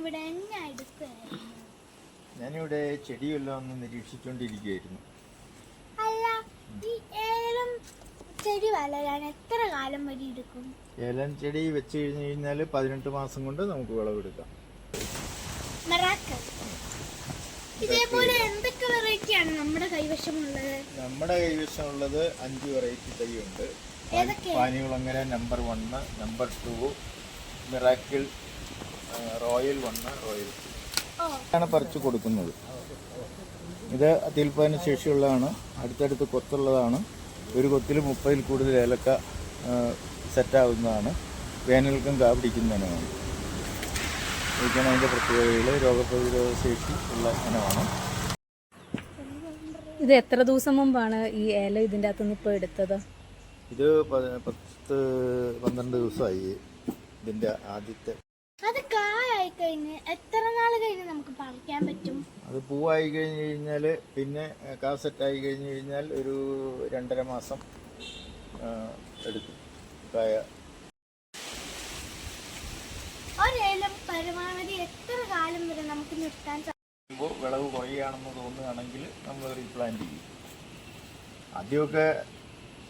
ഇവിടെ എന്നാ എടുക്കുകയായിരുന്നു ഞാനിവിടെ ചെടിയെല്ലാം ഒന്ന് നിരീക്ഷിച്ചുകൊണ്ടിരിക്കുകയായിരുന്നു അല്ല ഈ ഏലം ചെടി വളരാൻ എത്ര കാലം വരെ എടുക്കും? ഏലം ചെടി വെച്ച് കഴിഞ്ഞു കഴിഞ്ഞാൽ പതിനെട്ട് മാസം കൊണ്ട് നമുക്ക് വിളവെടുക്കാം. ഇതേപോലെ എന്തൊക്കെ വെറൈറ്റിയാണ് നമ്മുടെ കൈവശമുള്ളത്? നമ്മുടെ കൈവശമുള്ളത് അഞ്ച് വെറൈറ്റി തൈയുണ്ട് ഉണ്ട്. Panikulangara number one number two miracle royal one royal ഓ. ആണ് പറിച്ചു കൊടുക്കുന്നത്. ഇത് അത്യുൽപാദന ശേഷിയുള്ളതാണ്. അടുത്തടുത്ത് കൊത്തുള്ളതാണ്. ഒരു കൊത്തിൽ മുപ്പതിൽ കൂടുതൽ ഏലക്ക സെറ്റാവുന്നതാണ്. വേനൽക്കും കാ പിടിക്കുന്നതിനുമാണ് ഇതൊക്കെയാണ് അതിന്റെ പ്രത്യേകതകൾ. രോഗപ്രതിരോധ ശേഷി ഉള്ള ഇനമാണ്. ഇത് എത്ര ദിവസം മുമ്പാണ് ഈ ഏല ഇതിന്റെ അകത്തുനിന്ന് ഇപ്പോൾ എടുത്തത്? ഇത് പത്ത് പന്ത്രണ്ട് ദിവസമായി ഇതിന്റെ ആദ്യത്തെ കഴിഞ്ഞ് എത്ര നാൾ കഴിഞ്ഞ് നമുക്ക് പറിക്കാൻ പറ്റും? അത് പൂവായി കഴിഞ്ഞ് കഴിഞ്ഞാൽ പിന്നെ കാസറ്റ് ആയി കഴിഞ്ഞ് കഴിഞ്ഞാൽ ഒരു രണ്ടര മാസം എടുക്കും കായ. ഒരേലം പരമാവധി എത്ര കാലം വരെ നമുക്ക് നിർത്താൻ വിളവ് കുറയുകയാണെന്ന് തോന്നുകയാണെങ്കിൽ നമ്മൾ റീപ്ലാന്റ് ചെയ്യും. ആദ്യമൊക്കെ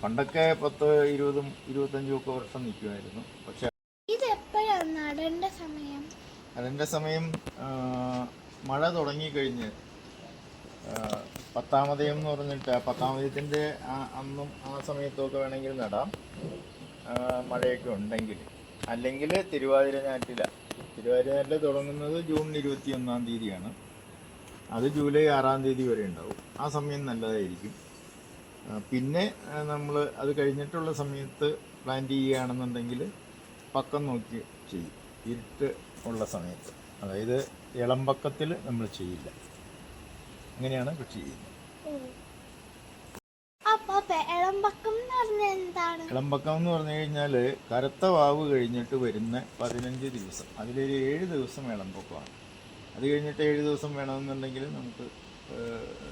പണ്ടൊക്കെ പത്ത് ഇരുപതും ഇരുപത്തഞ്ചും ഒക്കെ വർഷം നിൽക്കുമായിരുന്നു. പക്ഷെ ഇത് എപ്പോഴാണ് നടേണ്ട സമയം? അതിന്റെ സമയം മഴ തുടങ്ങിക്കഴിഞ്ഞ് പത്താമതയം എന്ന് പറഞ്ഞിട്ട് പത്താമതയത്തിന്റെ അന്നും ആ സമയത്തൊക്കെ വേണമെങ്കിൽ നടാം. മഴയൊക്കെ ഉണ്ടെങ്കിൽ. അല്ലെങ്കിൽ തിരുവാതിര ഞാറ്റില തിരുവാതിര തുടങ്ങുന്നത് ജൂൺ ഇരുപത്തി ഒന്നാം തീയതിയാണ്. അത് ജൂലൈ ആറാം തീയതി വരെ ഉണ്ടാവും. ആ സമയം നല്ലതായിരിക്കും. പിന്നെ നമ്മൾ അത് കഴിഞ്ഞിട്ടുള്ള സമയത്ത് പ്ലാന്റ് ചെയ്യുകയാണെന്നുണ്ടെങ്കിൽ പക്കം നോക്കി ചെയ്യും. ഇരുട്ട് ഉള്ള സമയത്ത്. അതായത് ഇളമ്പക്കത്തിൽ നമ്മൾ ചെയ്യില്ല. അങ്ങനെയാണ് കൃഷി ചെയ്യുന്നത്. ഇളമ്പക്കം എന്ന് പറഞ്ഞാൽ എന്താണ്? ഇളമ്പക്കം എന്ന് പറഞ്ഞു കഴിഞ്ഞാൽ കറുത്ത വാവ് കഴിഞ്ഞിട്ട് വരുന്ന പതിനഞ്ച് ദിവസം. അതിലൊരു ഏഴ് ദിവസം ഇളമ്പക്കമാണ്. അത് കഴിഞ്ഞിട്ട് ഏഴ് ദിവസം വേണമെന്നുണ്ടെങ്കിൽ നമുക്ക്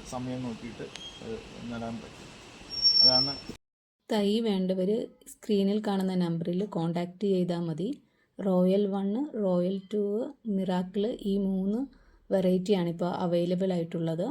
സമയം നോക്കിയിട്ട് നടാൻ പറ്റും. അതാണ് തൈ വേണ്ടവർ സ്ക്രീനിൽ കാണുന്ന നമ്പറിൽ കോൺടാക്റ്റ് ചെയ്താൽ മതി. Royal one royal two miracle ഈ മൂന്ന് വെറൈറ്റിയാണ് ഇപ്പോൾ അവൈലബിൾ ആയിട്ടുള്ളത്